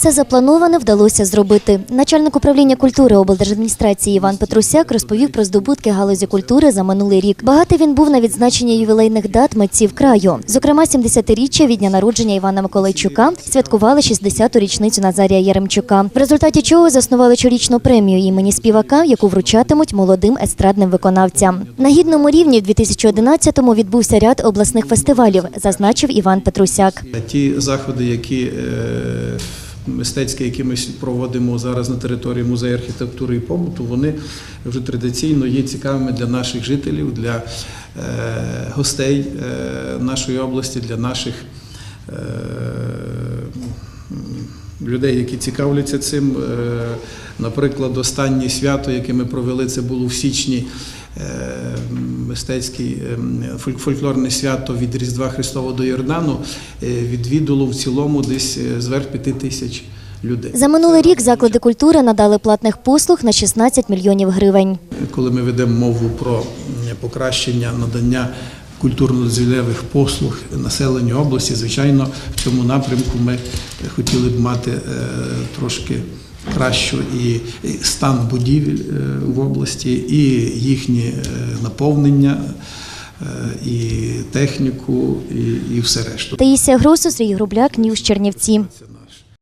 Все заплановане вдалося зробити. Начальник управління культури облдержадміністрації Іван Петрусяк розповів про здобутки галузі культури за минулий рік. Багатий він був на відзначення ювілейних дат митців краю. Зокрема, 70-річчя від дня народження Івана Миколайчука святкували 60-ту річницю Назарія Яремчука, в результаті чого заснували щорічну премію імені співака, яку вручатимуть молодим естрадним виконавцям. На гідному рівні в 2011-му відбувся ряд обласних фестивалів, зазначив Іван Петрусяк. Ті заходи, які е, мистецькі, які ми проводимо зараз на території музею архітектури і побуту, вони вже традиційно є цікавими для наших жителів, для е, гостей е, нашої області, для наших е, людей, які цікавляться цим. Наприклад, останнє свято, яке ми провели, це було в січні. Мистецьке фольклорне свято від Різдва Христового до Йордану е, відвідало в цілому десь е, зверх п'яти тисяч людей. За минулий рік заклади культури надали платних послуг на 16 мільйонів гривень. Коли ми ведемо мову про покращення надання культурно-дозвілевих послуг населенню області, звичайно, в цьому напрямку ми хотіли б мати е, трошки кращу і стан будівель е, в області, і їхнє е, наповнення, е, і техніку, і, і все решту. Таїсія Гросу, Сергій Грубляк, Ньюс Чернівці.